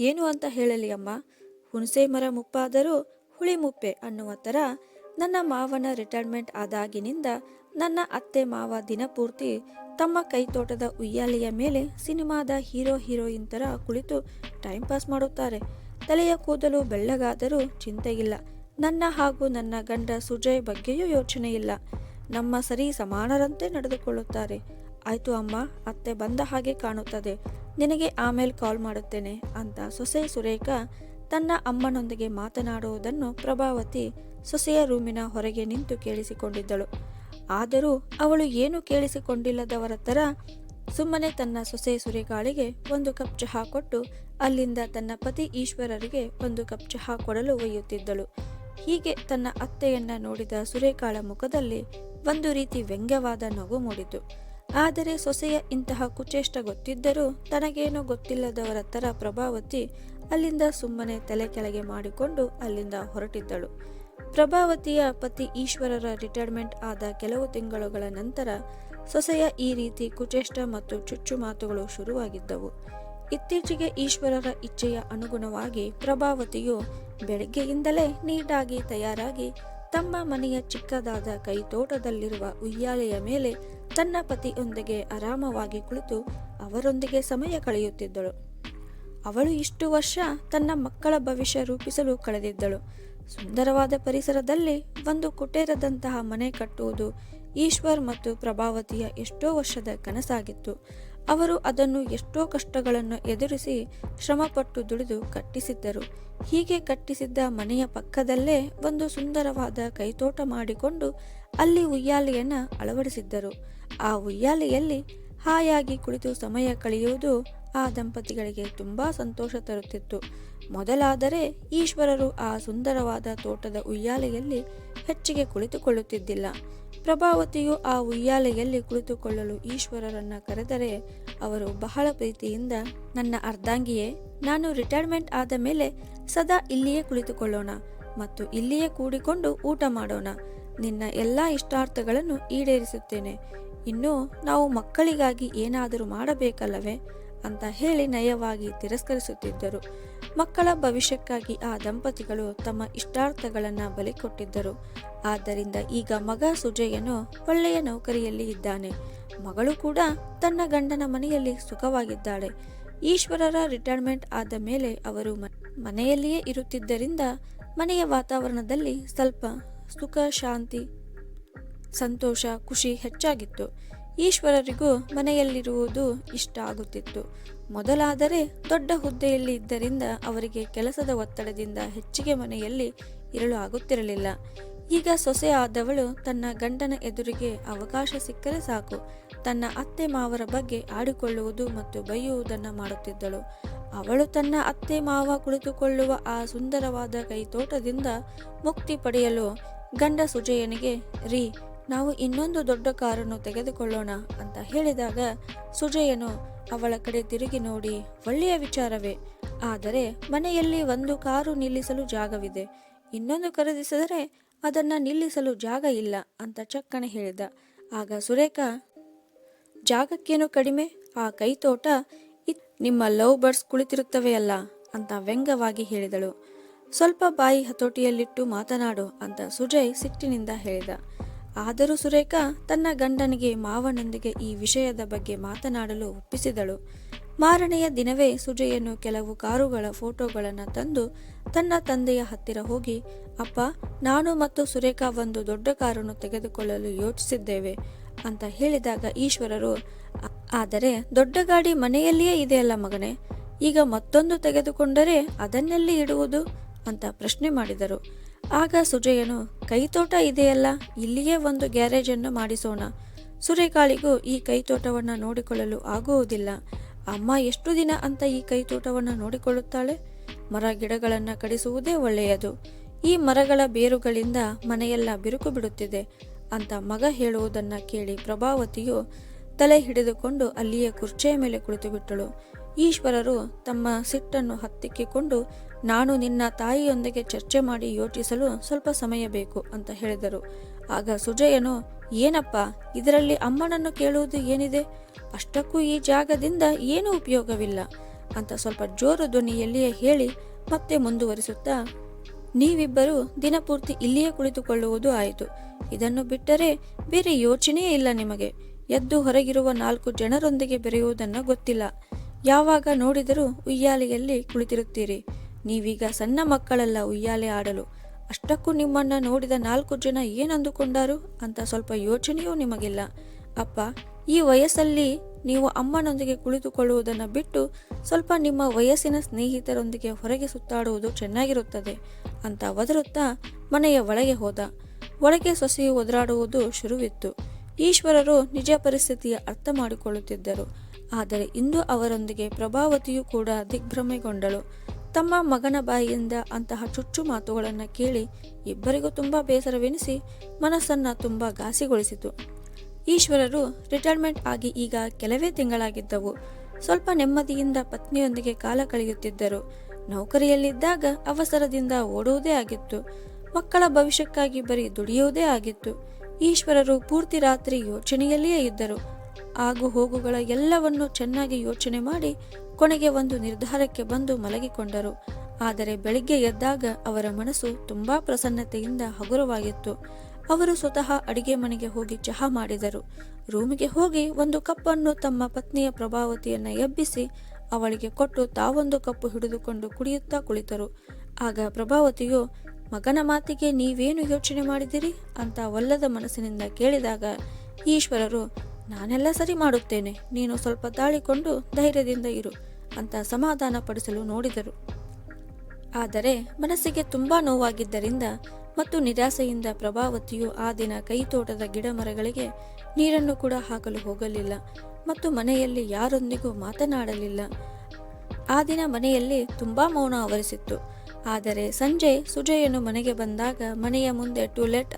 ಏನು ಅಂತ ಹೇಳಲಿ ಅಮ್ಮ? ಹುಣಸೆ ಮರ ಮುಪ್ಪಾದರೂ ಹುಳಿ ಮುಪ್ಪೆ ಅನ್ನುವ ಥರ ನನ್ನ ಮಾವನ ರಿಟೈರ್ಮೆಂಟ್ ಆದಾಗಿನಿಂದ ನನ್ನ ಅತ್ತೆ ಮಾವ ದಿನಪೂರ್ತಿ ತಮ್ಮ ಕೈತೋಟದ ಉಯ್ಯಾಲೆಯ ಮೇಲೆ ಸಿನಿಮಾದ ಹೀರೋ ಹೀರೋಯಿನ್ ಥರ ಕುಳಿತು ಟೈಮ್ ಪಾಸ್ ಮಾಡುತ್ತಾರೆ. ತಲೆಯ ಕೂದಲು ಬೆಳ್ಳಗಾದರೂ ಚಿಂತೆಯಿಲ್ಲ. ನನ್ನ ಹಾಗೂ ನನ್ನ ಗಂಡ ಸುಜಯ್ ಬಗ್ಗೆಯೂ ಯೋಚನೆ ಇಲ್ಲ ನಮ್ಮ ಸರಿ ಸಮಾನರಂತೆ ನಡೆದುಕೊಳ್ಳುತ್ತಾರೆ. ಆಯಿತು ಅಮ್ಮ, ಅತ್ತೆ ಬಂದ ಹಾಗೆ ಕಾಣುತ್ತದೆ. ನಿನಗೆ ಆಮೇಲೆ ಕಾಲ್ ಮಾಡುತ್ತೇನೆ ಅಂತ ಸೊಸೆ ಸುರೇಖ ತನ್ನ ಅಮ್ಮನೊಂದಿಗೆ ಮಾತನಾಡುವುದನ್ನು ಪ್ರಭಾವತಿ ಸೊಸೆಯ ರೂಮಿನ ಹೊರಗೆ ನಿಂತು ಕೇಳಿಸಿಕೊಂಡಿದ್ದಳು. ಆದರೂ ಅವಳು ಏನು ಕೇಳಿಸಿಕೊಂಡಿಲ್ಲದವರ ಥರ ಸುಮ್ಮನೆ ತನ್ನ ಸೊಸೆ ಸುರೇಗಾಳಿಗೆ ಒಂದು ಕಪ್ ಚಹಾ ಕೊಟ್ಟು ಅಲ್ಲಿಂದ ತನ್ನ ಪತಿ ಈಶ್ವರರಿಗೆ ಒಂದು ಕಪ್ ಚಹಾ ಕೊಡಲು ಒಯ್ಯುತ್ತಿದ್ದಳು. ಹೀಗೆ ತನ್ನ ಅತ್ತೆಯನ್ನ ನೋಡಿದ ಸುರೇಕಾಳ ಮುಖದಲ್ಲಿ ಒಂದು ರೀತಿ ವ್ಯಂಗ್ಯವಾದ ನಗು ಮೂಡಿತು. ಆದರೆ ಸೊಸೆಯ ಇಂತಹ ಕುಚೇಷ್ಟ ಗೊತ್ತಿದ್ದರೂ ತನಗೇನೋ ಗೊತ್ತಿಲ್ಲದವರ ಥರ ಪ್ರಭಾವತಿ ಅಲ್ಲಿಂದ ಸುಮ್ಮನೆ ತಲೆ ಕೆಳಗೆ ಮಾಡಿಕೊಂಡು ಅಲ್ಲಿಂದ ಹೊರಟಿದ್ದಳು. ಪ್ರಭಾವತಿಯ ಪತಿ ಈಶ್ವರರ ರಿಟೈರ್ಮೆಂಟ್ ಆದ ಕೆಲವು ತಿಂಗಳುಗಳ ನಂತರ ಸೊಸೆಯ ಈ ರೀತಿ ಕುಚೇಷ್ಟ ಮತ್ತು ಚುಚ್ಚು ಮಾತುಗಳು ಶುರುವಾಗಿದ್ದವು. ಇತ್ತೀಚೆಗೆ ಈಶ್ವರರ ಇಚ್ಛೆಯ ಅನುಗುಣವಾಗಿ ಪ್ರಭಾವತಿಯು ಬೆಳಗ್ಗೆಯಿಂದಲೇ ನೀಟಾಗಿ ತಯಾರಾಗಿ ತಮ್ಮ ಮನೆಯ ಚಿಕ್ಕದಾದ ಕೈತೋಟದಲ್ಲಿರುವ ಉಯ್ಯಾಲೆಯ ಮೇಲೆ ತನ್ನ ಪತಿಯೊಂದಿಗೆ ಆರಾಮವಾಗಿ ಕುಳಿತು ಅವರೊಂದಿಗೆ ಸಮಯ ಕಳೆಯುತ್ತಿದ್ದಳು. ಅವಳು ಇಷ್ಟು ವರ್ಷ ತನ್ನ ಮಕ್ಕಳ ಭವಿಷ್ಯ ರೂಪಿಸಲು ಕಳೆದಿದ್ದಳು. ಸುಂದರವಾದ ಪರಿಸರದಲ್ಲಿ ಒಂದು ಕುಟೇರದಂತಹ ಮನೆ ಕಟ್ಟುವುದು ಈಶ್ವರ್ ಮತ್ತು ಪ್ರಭಾವತಿಯ ಎಷ್ಟೋ ವರ್ಷದ ಕನಸಾಗಿತ್ತು. ಅವರು ಅದನ್ನು ಎಷ್ಟೋ ಕಷ್ಟಗಳನ್ನು ಎದುರಿಸಿ ಶ್ರಮಪಟ್ಟು ದುಡಿದು ಕಟ್ಟಿಸಿದ್ದರು. ಹೀಗೆ ಕಟ್ಟಿಸಿದ್ದ ಮನೆಯ ಪಕ್ಕದಲ್ಲೇ ಒಂದು ಸುಂದರವಾದ ಕೈತೋಟ ಮಾಡಿಕೊಂಡು ಅಲ್ಲಿ ಉಯ್ಯಾಲೆಯನ್ನು ಅಳವಡಿಸಿದ್ದರು. ಆ ಉಯ್ಯಾಲೆಯಲ್ಲಿ ಹಾಯಾಗಿ ಕುಳಿತು ಸಮಯ ಕಳೆಯುವುದು ಆ ದಂಪತಿಗಳಿಗೆ ತುಂಬಾ ಸಂತೋಷ ತರುತ್ತಿತ್ತು. ಮೊದಲಾದರೆ ಈಶ್ವರರು ಆ ಸುಂದರವಾದ ತೋಟದ ಉಯ್ಯಾಲೆಯಲ್ಲಿ ಹೆಚ್ಚಿಗೆ ಕುಳಿತುಕೊಳ್ಳುತ್ತಿದ್ದಿಲ್ಲ. ಪ್ರಭಾವತಿಯು ಆ ಉಯ್ಯಾಲೆಯಲ್ಲಿ ಕುಳಿತುಕೊಳ್ಳಲು ಈಶ್ವರರನ್ನ ಕರೆದರೆ ಅವರು ಬಹಳ ಪ್ರೀತಿಯಿಂದ, ನನ್ನ ಅರ್ಧಾಂಗಿಯೇ, ನಾನು ರಿಟೈರ್ಮೆಂಟ್ ಆದ ಮೇಲೆ ಸದಾ ಇಲ್ಲಿಯೇ ಕುಳಿತುಕೊಳ್ಳೋಣ ಮತ್ತು ಇಲ್ಲಿಯೇ ಕೂಡಿಕೊಂಡು ಊಟ ಮಾಡೋಣ. ನಿನ್ನ ಎಲ್ಲ ಇಷ್ಟಾರ್ಥಗಳನ್ನು ಈಡೇರಿಸುತ್ತೇನೆ. ಇನ್ನು ನಾವು ಮಕ್ಕಳಿಗಾಗಿ ಏನಾದರೂ ಮಾಡಬೇಕಲ್ಲವೇ ಅಂತ ಹೇಳಿ ನಯವಾಗಿ ತಿರಸ್ಕರಿಸುತ್ತಿದ್ದರು. ಮಕ್ಕಳ ಭವಿಷ್ಯಕ್ಕಾಗಿ ಆ ದಂಪತಿಗಳು ತಮ್ಮ ಇಷ್ಟಾರ್ಥಗಳನ್ನು ಬಲಿ ಕೊಟ್ಟಿದ್ದರು. ಆದ್ದರಿಂದ ಈಗ ಮಗ ಸುಜಯನು ಒಳ್ಳೆಯ ನೌಕರಿಯಲ್ಲಿ ಇದ್ದಾನೆ. ಮಗಳು ಕೂಡ ತನ್ನ ಗಂಡನ ಮನೆಯಲ್ಲಿ ಸುಖವಾಗಿದ್ದಾಳೆ. ಈಶ್ವರರ ರಿಟೈರ್ಮೆಂಟ್ ಆದ ಮೇಲೆ ಅವರು ಮನೆಯಲ್ಲಿಯೇ ಇರುತ್ತಿದ್ದರಿಂದ ಮನೆಯ ವಾತಾವರಣದಲ್ಲಿ ಸ್ವಲ್ಪ ಸುಖ, ಶಾಂತಿ ಸಂತೋಷ, ಖುಷಿ ಹೆಚ್ಚಾಗಿತ್ತು. ಈಶ್ವರರಿಗೂ ಮನೆಯಲ್ಲಿರುವುದು ಇಷ್ಟ ಆಗುತ್ತಿತ್ತು. ಮೊದಲಾದರೆ ದೊಡ್ಡ ಹುದ್ದೆಯಲ್ಲಿ ಇದ್ದರಿಂದ ಅವರಿಗೆ ಕೆಲಸದ ಒತ್ತಡದಿಂದ ಹೆಚ್ಚಿಗೆ ಮನೆಯಲ್ಲಿ ಇರಲು ಆಗುತ್ತಿರಲಿಲ್ಲ. ಈಗ ಸೊಸೆ ಆದವಳು ತನ್ನ ಗಂಡನ ಎದುರಿಗೆ ಅವಕಾಶ ಸಿಕ್ಕರೆ ಸಾಕು. ತನ್ನ ಅತ್ತೆ ಮಾವರ ಬಗ್ಗೆ ಆಡಿಕೊಳ್ಳುವುದು ಮತ್ತು ಬೈಯುವುದನ್ನು ಮಾಡುತ್ತಿದ್ದಳು. ಅವಳು ತನ್ನ ಅತ್ತೆ ಮಾವ ಕುಳಿತುಕೊಳ್ಳುವ ಆ ಸುಂದರವಾದ ಕೈತೋಟದಿಂದ ಮುಕ್ತಿ ಪಡೆಯಲು ಗಂಡ ಸುಜಯನಿಗೆ, ರೀ ನಾವು ಇನ್ನೊಂದು ದೊಡ್ಡ ಕಾರನ್ನು ತೆಗೆದುಕೊಳ್ಳೋಣ ಅಂತ ಹೇಳಿದಾಗ ಸುಜಯನು ಅವಳ ಕಡೆ ತಿರುಗಿ ನೋಡಿ, ಒಳ್ಳೆಯ ವಿಚಾರವೇ. ಆದರೆ ಮನೆಯಲ್ಲಿ ಒಂದು ಕಾರು ನಿಲ್ಲಿಸಲು ಜಾಗವಿದೆ. ಇನ್ನೊಂದು ಖರೀದಿಸಿದರೆ ಅದನ್ನು ನಿಲ್ಲಿಸಲು ಜಾಗ ಇಲ್ಲ, ಅಂತ ಚಕ್ಕನೆ ಹೇಳಿದ. ಆಗ ಸುರೇಖ, ಜಾಗಕ್ಕೇನು ಕಡಿಮೆ? ಆ ಕೈತೋಟ ನಿಮ್ಮ ಲವ್ ಬರ್ಡ್ಸ್ ಕುಳಿತಿರುತ್ತವೆಯಲ್ಲ ಅಂತ ವ್ಯಂಗ್ಯವಾಗಿ ಹೇಳಿದಳು. ಸ್ವಲ್ಪ ಬಾಯಿ ಹತೋಟಿಯಲ್ಲಿಟ್ಟು ಮಾತನಾಡು, ಅಂತ ಸುಜಯ್ ಸಿಟ್ಟಿನಿಂದ ಹೇಳಿದ. ಆದರೂ ಸುರೇಖಾ ತನ್ನ ಗಂಡನಿಗೆ ಮಾವನೊಂದಿಗೆ ಈ ವಿಷಯದ ಬಗ್ಗೆ ಮಾತನಾಡಲು ಒಪ್ಪಿಸಿದಳು. ಮಾರನೆಯ ದಿನವೇ ಸುಜಯನ್ನು ಕೆಲವು ಕಾರುಗಳ ಫೋಟೋಗಳನ್ನು ತಂದು ತನ್ನ ತಂದೆಯ ಹತ್ತಿರ ಹೋಗಿ, ಅಪ್ಪ, ನಾನು ಮತ್ತು ಸುರೇಖಾ ಒಂದು ದೊಡ್ಡ ಕಾರನ್ನು ತೆಗೆದುಕೊಳ್ಳಲು ಯೋಚಿಸಿದ್ದೇವೆ ಅಂತ ಹೇಳಿದಾಗ ಈಶ್ವರರು, ಆದರೆ ದೊಡ್ಡ ಗಾಡಿ ಮನೆಯಲ್ಲಿಯೇ ಇದೆಯಲ್ಲ ಮಗನೇ, ಈಗ ಮತ್ತೊಂದು ತೆಗೆದುಕೊಂಡರೆ ಅದನ್ನೆಲ್ಲಿ ಇಡುವುದು? ಅಂತ ಪ್ರಶ್ನೆ ಮಾಡಿದರು. ಆಗ ಸುಜಯನು, ಕೈತೋಟ ಇದೆಯಲ್ಲ, ಇಲ್ಲಿಯೇ ಒಂದು ಗ್ಯಾರೇಜನ್ನು ಮಾಡಿಸೋಣ. ಸುರೇಕಾಳಿಗೂ ಈ ಕೈತೋಟವನ್ನು ನೋಡಿಕೊಳ್ಳಲು ಆಗುವುದಿಲ್ಲ. ಅಮ್ಮ, ಎಷ್ಟು ದಿನ ಅಂತ ಈ ಕೈತೋಟವನ್ನು ನೋಡಿಕೊಳ್ಳುತ್ತಾಳೆ? ಮರ ಗಿಡಗಳನ್ನು ಕಡಿಸುವುದೇ ಒಳ್ಳೆಯದು. ಈ ಮರಗಳ ಬೇರುಗಳಿಂದ ಮನೆಯೆಲ್ಲ ಬಿರುಕು ಬಿಡುತ್ತಿದೆ ಅಂತ ಮಗ ಹೇಳುವುದನ್ನ ಕೇಳಿ ಪ್ರಭಾವತಿಯು ತಲೆ ಹಿಡಿದುಕೊಂಡು ಅಲ್ಲಿಯೇ ಕುರ್ಚಿಯ ಮೇಲೆ ಕುಳಿತುಬಿಟ್ಟಳು. ಈಶ್ವರರು ತಮ್ಮ ಸಿಟ್ಟನ್ನು ಹತ್ತಿಕ್ಕಿಕೊಂಡು ನಾನು ನಿನ್ನ ತಾಯಿಯೊಂದಿಗೆ ಚರ್ಚೆ ಮಾಡಿ ಯೋಚಿಸಲು ಸ್ವಲ್ಪ ಸಮಯ ಬೇಕು ಅಂತ ಹೇಳಿದರು. ಆಗ ಸುಜಯನು, ಏನಪ್ಪ, ಇದರಲ್ಲಿ ಅಮ್ಮನನ್ನು ಕೇಳುವುದು ಏನಿದೆ? ಅಷ್ಟಕ್ಕೂ ಈ ಜಾಗದಿಂದ ಏನೂ ಉಪಯೋಗವಿಲ್ಲ ಅಂತ ಸ್ವಲ್ಪ ಜೋರು ಧ್ವನಿಯಲ್ಲಿಯೇ ಹೇಳಿ ಮತ್ತೆ ಮುಂದುವರಿಸುತ್ತಾ, ನೀವಿಬ್ಬರು ದಿನಪೂರ್ತಿ ಇಲ್ಲಿಯೇ ಕುಳಿತುಕೊಳ್ಳುವುದು ಆಯಿತು. ಇದನ್ನು ಬಿಟ್ಟರೆ ಬೇರೆ ಯೋಚನೆಯೇ ಇಲ್ಲ ನಿಮಗೆ. ಎದ್ದು ಹೊರಗಿರುವ ನಾಲ್ಕು ಜನರೊಂದಿಗೆ ಬೆರೆಯುವುದನ್ನು ಗೊತ್ತಿಲ್ಲ. ಯಾವಾಗ ನೋಡಿದರೂ ಉಯ್ಯಾಲೆಯಲ್ಲಿ ಕುಳಿತಿರುತ್ತೀರಿ. ನೀವೀಗ ಸಣ್ಣ ಮಕ್ಕಳೆಲ್ಲ, ಉಯ್ಯಾಲೆ ಆಡಲು. ಅಷ್ಟಕ್ಕೂ ನಿಮ್ಮನ್ನ ನೋಡಿದ ನಾಲ್ಕು ಜನ ಏನಂದುಕೊಂಡಾರು? ಅಂತ ಸ್ವಲ್ಪ ಯೋಚನೆಯೂ ನಿಮಗಿಲ್ಲ. ಅಪ್ಪ, ಈ ವಯಸ್ಸಲ್ಲಿ ನೀವು ಅಮ್ಮನೊಂದಿಗೆ ಕುಳಿತುಕೊಳ್ಳುವುದನ್ನು ಬಿಟ್ಟು ಸ್ವಲ್ಪ ನಿಮ್ಮ ವಯಸ್ಸಿನ ಸ್ನೇಹಿತರೊಂದಿಗೆ ಹೊರಗೆ ಸುತ್ತಾಡುವುದು ಚೆನ್ನಾಗಿರುತ್ತದೆ ಅಂತ ಒದರುತ್ತಾ ಮನೆಯ ಒಳಗೆ ಹೋದ. ಒಳಗೆ ಸೊಸೆಯು ಒದರಾಡುವುದು ಶುರುವಿತ್ತು. ಈಶ್ವರರು ನಿಜ ಪರಿಸ್ಥಿತಿಯ ಅರ್ಥ ಮಾಡಿಕೊಳ್ಳುತ್ತಿದ್ದರು. ಆದರೆ ಇಂದು ಅವರೊಂದಿಗೆ ಪ್ರಭಾವತಿಯು ಕೂಡ ದಿಗ್ಭ್ರಮೆಗೊಂಡಳು. ತಮ್ಮ ಮಗನ ಬಾಯಿಯಿಂದ ಅಂತಹ ಚುಚ್ಚು ಮಾತುಗಳನ್ನು ಕೇಳಿ ಇಬ್ಬರಿಗೂ ತುಂಬ ಬೇಸರವೆನಿಸಿ ಮನಸ್ಸನ್ನು ತುಂಬ ಘಾಸಿಗೊಳಿಸಿತು. ಈಶ್ವರರು ರಿಟೈರ್ಮೆಂಟ್ ಆಗಿ ಈಗ ಕೆಲವೇ ತಿಂಗಳಾಗಿದ್ದವು. ಸ್ವಲ್ಪ ನೆಮ್ಮದಿಯಿಂದ ಪತ್ನಿಯೊಂದಿಗೆ ಕಾಲ ಕಳೆಯುತ್ತಿದ್ದರು. ನೌಕರಿಯಲ್ಲಿದ್ದಾಗ ಅವಸರದಿಂದ ಓಡುವುದೇ ಆಗಿತ್ತು. ಮಕ್ಕಳ ಭವಿಷ್ಯಕ್ಕಾಗಿ ಬರೀ ದುಡಿಯುವುದೇ ಆಗಿತ್ತು. ಈಶ್ವರರು ಪೂರ್ತಿ ರಾತ್ರಿ ಯೋಚನೆಯಲ್ಲಿಯೇ ಇದ್ದರು. ಆಗು ಹೋಗುಗಳ ಎಲ್ಲವನ್ನು ಚೆನ್ನಾಗಿ ಯೋಚನೆ ಮಾಡಿ ಕೊನೆಗೆ ಒಂದು ನಿರ್ಧಾರಕ್ಕೆ ಬಂದು ಮಲಗಿಕೊಂಡರು. ಆದರೆ ಬೆಳಿಗ್ಗೆ ಎದ್ದಾಗ ಅವರ ಮನಸ್ಸು ತುಂಬಾ ಪ್ರಸನ್ನತೆಯಿಂದ ಹಗುರವಾಗಿತ್ತು. ಅವರು ಸ್ವತಃ ಅಡಿಗೆ ಮನೆಗೆ ಹೋಗಿ ಚಹಾ ಮಾಡಿದರು. ರೂಮಿಗೆ ಹೋಗಿ ಒಂದು ಕಪ್ಪನ್ನು ತಮ್ಮ ಪತ್ನಿಯ ಪ್ರಭಾವತಿಯನ್ನ ಎಬ್ಬಿಸಿ ಅವಳಿಗೆ ಕೊಟ್ಟು ತಾವೊಂದು ಕಪ್ಪು ಹಿಡಿದುಕೊಂಡು ಕುಡಿಯುತ್ತಾ ಕುಳಿತರು. ಆಗ ಪ್ರಭಾವತಿಯು, ಮಗನ ಮಾತಿಗೆ ನೀವೇನು ಯೋಚನೆ ಮಾಡಿದಿರಿ ಅಂತ ಒಲ್ಲದ ಮನಸ್ಸಿನಿಂದ ಕೇಳಿದಾಗ ಈಶ್ವರರು ನಾನೆಲ್ಲ ಸರಿ ಮಾಡುತ್ತೇನೆ. ನೀನು ಸ್ವಲ್ಪ ತಾಳಿಕೊಂಡು ಧೈರ್ಯದಿಂದ ಇರು ಅಂತ ಸಮಾಧಾನ ಪಡಿಸಲು ನೋಡಿದರು. ಆದರೆ ಮನಸ್ಸಿಗೆ ತುಂಬಾ ನೋವಾಗಿದ್ದರಿಂದ ಮತ್ತು ನಿರಾಸೆಯಿಂದ ಪ್ರಭಾವತಿಯು ಆ ದಿನ ಕೈತೋಟದ ಗಿಡ ಮರಗಳಿಗೆ ನೀರನ್ನು ಕೂಡ ಹಾಕಲು ಹೋಗಲಿಲ್ಲ ಮತ್ತು ಮನೆಯಲ್ಲಿ ಯಾರೊಂದಿಗೂ ಮಾತನಾಡಲಿಲ್ಲ. ಆ ದಿನ ಮನೆಯಲ್ಲಿ ತುಂಬಾ ಮೌನ ಆವರಿಸಿತ್ತು. ಆದರೆ ಸಂಜೆ ಸುಜಯನು ಮನೆಗೆ ಬಂದಾಗ ಮನೆಯ ಮುಂದೆ ಟೂಲೆಟ್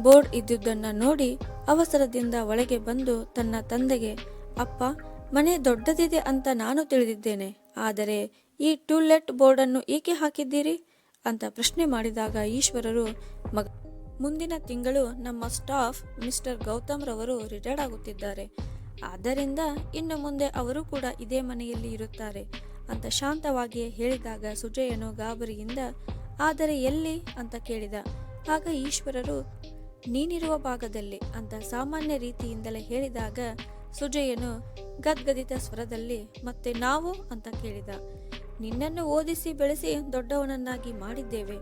ಬೋರ್ಡ್ ಇದ್ದುದನ್ನು ನೋಡಿ ಅವಸರದಿಂದ ಒಳಗೆ ಬಂದು ತನ್ನ ತಂದೆಗೆ, ಅಪ್ಪ, ಮನೆ ದೊಡ್ಡದಿದೆ ಅಂತ ನಾನು ತಿಳಿದಿದ್ದೇನೆ, ಆದರೆ ಈ ಟೂಲೆಟ್ ಬೋರ್ಡನ್ನು ಏಕೆ ಹಾಕಿದ್ದೀರಿ? ಅಂತ ಪ್ರಶ್ನೆ ಮಾಡಿದಾಗ ಈಶ್ವರರು, ಮಗ, ಮುಂದಿನ ತಿಂಗಳು ನಮ್ಮ ಸ್ಟಾಫ್ ಮಿಸ್ಟರ್ ಗೌತಮ್ ರವರು ರಿಟೈರ್ಡ್ ಆಗುತ್ತಿದ್ದಾರೆ. ಆದ್ದರಿಂದ ಇನ್ನು ಮುಂದೆ ಅವರು ಕೂಡ ಇದೇ ಮನೆಯಲ್ಲಿ ಇರುತ್ತಾರೆ, ಅಂತ ಶಾಂತವಾಗಿಯೇ ಹೇಳಿದಾಗ ಸುಜಯನು ಗಾಬರಿಯಿಂದ, ಆದರೆ ಎಲ್ಲಿ? ಅಂತ ಕೇಳಿದ. ಆಗ ಈಶ್ವರರು ನೀನಿರುವ ಭಾಗದಲ್ಲಿ ಅಂತ ಸಾಮಾನ್ಯ ರೀತಿಯಿಂದಲೇ ಹೇಳಿದಾಗ ಸುಜಯನು ಗದ್ಗದಿತ ಸ್ವರದಲ್ಲಿ, ಮತ್ತೆ ನಾವು? ಅಂತ ಕೇಳಿದ. ನಿನ್ನನ್ನು ಓದಿಸಿ ಬೆಳೆಸಿ ದೊಡ್ಡವನನ್ನಾಗಿ ಮಾಡಿದ್ದೇವೆ.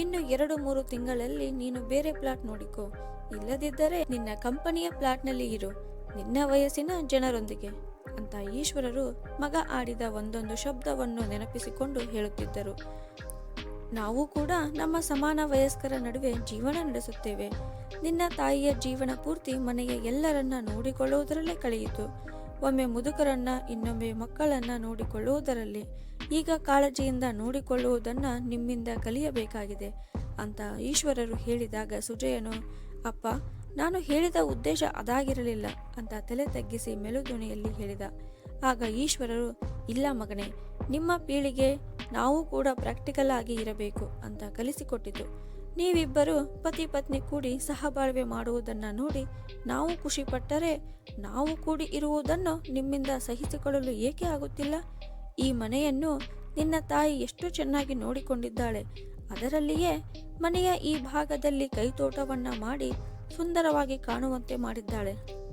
ಇನ್ನು ಎರಡು ಮೂರು ತಿಂಗಳಲ್ಲಿ ನೀನು ಬೇರೆ ಪ್ಲಾಟ್ ನೋಡಿಕೊ. ಇಲ್ಲದಿದ್ದರೆ ನಿನ್ನ ಕಂಪನಿಯ ಪ್ಲಾಟ್ನಲ್ಲಿ ಇರು. ನಿನ್ನ ವಯಸ್ಸಿನ ಜನರೊಂದಿಗೆ, ಅಂತ ಈಶ್ವರರು ಮಗ ಆಡಿದ ಒಂದೊಂದು ಶಬ್ದವನ್ನು ನೆನಪಿಸಿಕೊಂಡು ಹೇಳುತ್ತಿದ್ದರು. ನಾವು ಕೂಡ ನಮ್ಮ ಸಮಾನ ವಯಸ್ಕರ ನಡುವೆ ಜೀವನ ನಡೆಸುತ್ತೇವೆ. ನಿನ್ನ ತಾಯಿಯ ಜೀವನ ಪೂರ್ತಿ ಮನೆಯ ಎಲ್ಲರನ್ನ ನೋಡಿಕೊಳ್ಳುವುದರಲ್ಲೇ ಕಳೆಯಿತು. ಒಮ್ಮೆ ಮುದುಕರನ್ನ, ಇನ್ನೊಮ್ಮೆ ಮಕ್ಕಳನ್ನ ನೋಡಿಕೊಳ್ಳುವುದರಲ್ಲಿ ಈಗ ಕಾಳಜಿಯಿಂದ ನೋಡಿಕೊಳ್ಳುವುದನ್ನ ನಿಮ್ಮಿಂದ ಕಲಿಯಬೇಕಾಗಿದೆ ಅಂತ ಈಶ್ವರರು ಹೇಳಿದಾಗ ಸುಜಯನು, ಅಪ್ಪ, ನಾನು ಹೇಳಿದ ಉದ್ದೇಶ ಅದಾಗಿರಲಿಲ್ಲ ಅಂತ ತಲೆ ತಗ್ಗಿಸಿ ಮೆಲುದುಣಿಯಲ್ಲಿ ಹೇಳಿದ. ಆಗ ಈಶ್ವರರು, ಇಲ್ಲ ಮಗನೇ, ನಿಮ್ಮ ಪೀಳಿಗೆ ನಾವು ಕೂಡ ಪ್ರಾಕ್ಟಿಕಲ್ ಆಗಿ ಇರಬೇಕು ಅಂತ ಕಲಿಸಿಕೊಟ್ಟಿತು ನೀವಿಬ್ಬರು ಪತಿ ಪತ್ನಿ ಕೂಡಿ ಸಹಬಾಳ್ವೆ ಮಾಡುವುದನ್ನು ನೋಡಿ ನಾವು ಖುಷಿಪಟ್ಟರೆ ನಾವು ಕೂಡಿ ಇರುವುದನ್ನು ನಿಮ್ಮಿಂದ ಸಹಿಸಿಕೊಳ್ಳಲು ಏಕೆ ಆಗುತ್ತಿಲ್ಲ? ಈ ಮನೆಯನ್ನು ನಿನ್ನ ತಾಯಿ ಎಷ್ಟು ಚೆನ್ನಾಗಿ ನೋಡಿಕೊಂಡಿದ್ದಾಳೆ. ಅದರಲ್ಲಿಯೇ ಮನೆಯ ಈ ಭಾಗದಲ್ಲಿ ಕೈತೋಟವನ್ನು ಮಾಡಿ ಸುಂದರವಾಗಿ ಕಾಣುವಂತೆ ಮಾಡಿದ್ದಾಳೆ.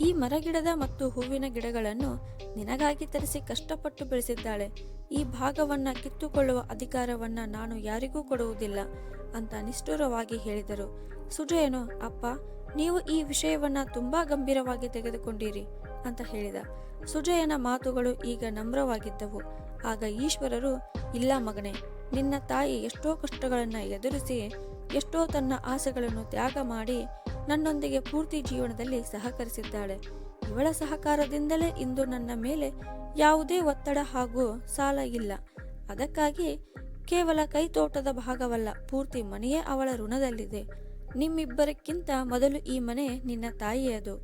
ಈ ಮರಗಿಡದ ಮತ್ತು ಹೂವಿನ ಗಿಡಗಳನ್ನು ನಿನಗಾಗಿ ತರಿಸಿ ಕಷ್ಟಪಟ್ಟು ಬೆಳೆಸಿದ್ದಾಳೆ. ಈ ಭಾಗವನ್ನ ಕಿತ್ತುಕೊಳ್ಳುವ ಅಧಿಕಾರವನ್ನ ನಾನು ಯಾರಿಗೂ ಕೊಡುವುದಿಲ್ಲ ಅಂತ ನಿಷ್ಠುರವಾಗಿ ಹೇಳಿದರು. ಸುಜಯನು, ಅಪ್ಪ, ನೀವು ಈ ವಿಷಯವನ್ನ ತುಂಬಾ ಗಂಭೀರವಾಗಿ ತೆಗೆದುಕೊಂಡಿರಿ ಅಂತ ಹೇಳಿದ. ಸುಜಯನ ಮಾತುಗಳು ಈಗ ನಮ್ರವಾಗಿದ್ದವು. ಆಗ ಈಶ್ವರರು, ಇಲ್ಲ ಮಗನೇ, ನಿನ್ನ ತಾಯಿ ಎಷ್ಟೋ ಕಷ್ಟಗಳನ್ನು ಎದುರಿಸಿ, ಎಷ್ಟೋ ತನ್ನ ಆಸೆಗಳನ್ನು ತ್ಯಾಗ ಮಾಡಿ ನನ್ನೊಂದಿಗೆ ಪೂರ್ತಿ ಜೀವನದಲ್ಲಿ ಸಹಕರಿಸಿದ್ದಾಳೆ. ಇವಳ ಸಹಕಾರದಿಂದಲೇ ಇಂದು ನನ್ನ ಮೇಲೆ ಯಾವುದೇ ಒತ್ತಡ ಹಾಗೂ ಸಾಲ ಇಲ್ಲ. ಅದಕ್ಕಾಗಿ ಕೇವಲ ಕೈತೋಟದ ಭಾಗವಲ್ಲ, ಪೂರ್ತಿ ಮನೆಯೇ ಅವಳ ಋಣದಲ್ಲಿದೆ. ನಿಮ್ಮಿಬ್ಬರಕ್ಕಿಂತ ಮೊದಲು ಈ ಮನೆ ನಿನ್ನ ತಾಯಿಯದು.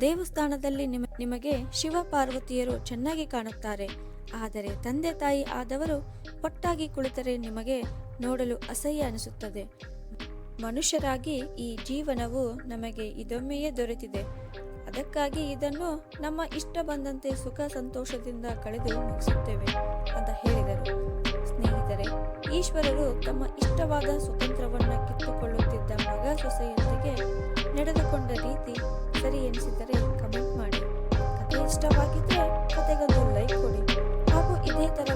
ದೇವಸ್ಥಾನದಲ್ಲಿ ನಿಮ, ನಿಮಗೆ ಶಿವ ಪಾರ್ವತಿಯರು ಚೆನ್ನಾಗಿ ಕಾಣುತ್ತಾರೆ. ಆದರೆ ತಂದೆ ತಾಯಿ ಆದವರು ಒಟ್ಟಾಗಿ ಕುಳಿತರೆ ನಿಮಗೆ ನೋಡಲು ಅಸಹ್ಯ ಅನಿಸುತ್ತದೆ. ಮನುಷ್ಯರಾಗಿ ಈ ಜೀವನವು ನಮಗೆ ಇದೊಮ್ಮೆಯೇ ದೊರೆತಿದೆ. ಅದಕ್ಕಾಗಿ ಇದನ್ನು ನಮ್ಮ ಇಷ್ಟ ಬಂದಂತೆ ಸುಖ ಸಂತೋಷದಿಂದ ಕಳೆದು ಮುಗಿಸುತ್ತೇವೆ ಅಂತ ಹೇಳಿದರು. ಸ್ನೇಹಿತರೆ, ಈಶ್ವರರು ತಮ್ಮ ಇಷ್ಟವಾದ ಸ್ವತಂತ್ರವನ್ನು ಕಿತ್ತುಕೊಳ್ಳುತ್ತಿದ್ದ ಮಗ ಸೊಸೆಯೊಂದಿಗೆ ನಡೆದುಕೊಂಡ ರೀತಿ ಸರಿ ಎನಿಸಿದರೆ ಕಮೆಂಟ್ ಮಾಡಿ. ಕಥೆ ಇಷ್ಟವಾಗಿದ್ದರೆ ಕತೆಗೊಂದು ಲೈಕ್ ಕೊಡಿ ಹಾಗೂ ಇದೇ ತರ